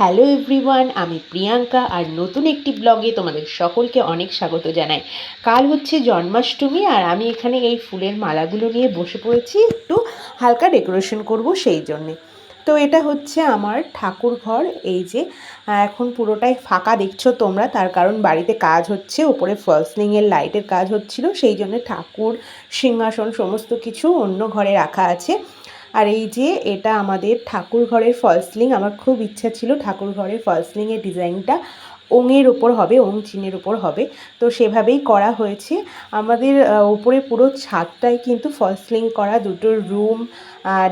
Hello everyone আমি প্রিয়াঙ্কা আর নতুন একটি ব্লগে তোমাদের সকলকে অনেক স্বাগত জানাই। কাল হচ্ছে জন্মাষ্টমী আর আমি এখানে এই ফুলের মালাগুলো নিয়ে বসে পড়েছি, একটু হালকা ডেকোরেশন করব সেই জন্যে। তো এটা হচ্ছে আমার ঠাকুর ঘর, এই যে এখন পুরোটাই ফাঁকা দেখছ তোমরা, তার কারণ বাড়িতে কাজ হচ্ছে, ওপরে ফলসলিংয়ের লাইটের কাজ হচ্ছিল, সেই জন্য ঠাকুর, সিংহাসন, সমস্ত কিছু অন্য ঘরে রাখা আছে। আর এই যে এটা আমাদের ঠাকুর ঘরের ফলসলিং আমার খুব ইচ্ছা ছিল ঠাকুর ঘরের ফলসলিংয়ের ডিজাইনটা। ওঙের ওপর হবে ওং চিনের ওপর হবে। তো সেভাবেই করা হয়েছে। আমাদের উপরে পুরো ছাদটাই কিন্তু ফলসলিং করা। দুটো room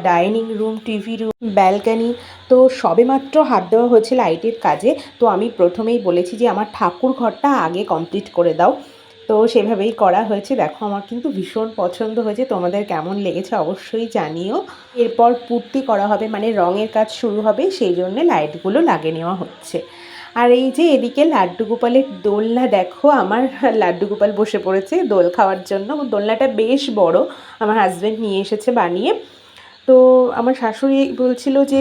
dining room TV room balcony তো সবেমাত্র হাত দেওয়া হয়েছে লাইটের কাজে। তো আমি প্রথমেই বলেছি যে আমার ঠাকুর ঘরটা আগে কমপ্লিট করে দাও। তো সেভাবেই করা হয়েছে। দেখো, আমার কিন্তু ভীষণ পছন্দ হয়েছে। তোমাদের কেমন লেগেছে অবশ্যই জানিও। এরপর পূর্তি করা হবে মানে রঙের কাজ শুরু হবে, সেই জন্যে লাইটগুলো লাগে নেওয়া হচ্ছে। আর এই যে এদিকে লাড্ডু গোপালের দোলনা, দেখো, আমার লাড্ডু গোপাল বসে পড়েছে দোল খাওয়ার জন্য। দোলনাটা বেশ বড়, আমার হাজব্যান্ড নিয়ে এসেছে বানিয়ে। তো আমার শাশুড়ি বলছিল যে,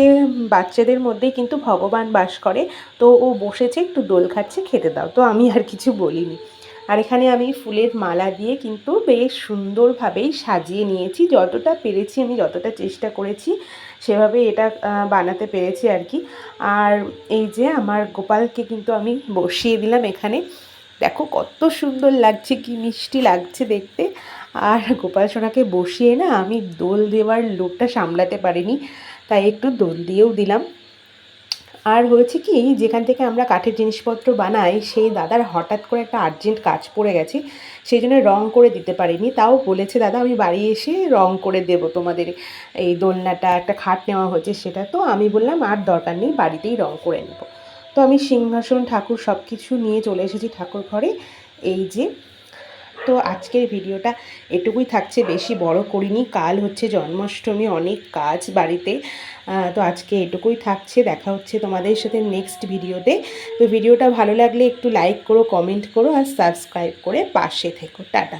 বাচ্চাদের মধ্যেই কিন্তু ভগবান বাস করে, তো ও বসেছে, একটু দোল খাচ্ছে, খেতে দাও। তো আমি আর কিছু বলিনি। আর এখানে আমি ফুলের মালা দিয়ে কিন্তু বেশ সুন্দরভাবেই সাজিয়ে নিয়েছি। যতটা পেরেছি আমি, যতটা চেষ্টা করেছি, সেভাবে এটা বানাতে পেরেছি আর কি। আর এই যে আমার গোপালকে কিন্তু আমি বসিয়ে দিলাম এখানে। দেখো কত সুন্দর লাগছে, কি মিষ্টি লাগছে দেখতে। আর গোপাল সোনাকে বসিয়ে না আমি দোল দেওয়ার লোকটা সামলাতে পারিনি, তাই একটু দোল দিয়েও দিলাম। আর হয়েছে কি, যেখান থেকে আমরা কাঠের জিনিসপত্র বানাই, সেই দাদার হঠাৎ করে একটা আর্জেন্ট কাজ পড়ে গেছে, সেই জন্য রং করে দিতে পারিনি। তাও বলেছে, দাদা, আমি বাড়ি এসে রং করে দেব তোমাদের এই দোলনাটা, একটা খাট নেওয়া হয়েছে সেটা। তো আমি বললাম, আর দরকার নেই, বাড়িতেই রং করে নেব। তো আমি সিংহাসন, ঠাকুর সব কিছু নিয়ে চলে এসেছি ঠাকুর ঘরে। এই যে তো আজকের ভিডিওটা এটুকুই থাকছে, বেশি বড় করিনি। কাল হচ্ছে জন্মাষ্টমী, অনেক কাজ বাড়িতে। তো আজকে এটুকুই থাকছে। দেখা হচ্ছে তোমাদের সাথে নেক্সট ভিডিওতে। তো ভিডিওটা ভালো লাগলে একটু লাইক করো কমেন্ট করো আর সাবস্ক্রাইব করে পাশে থেকো। টাটা।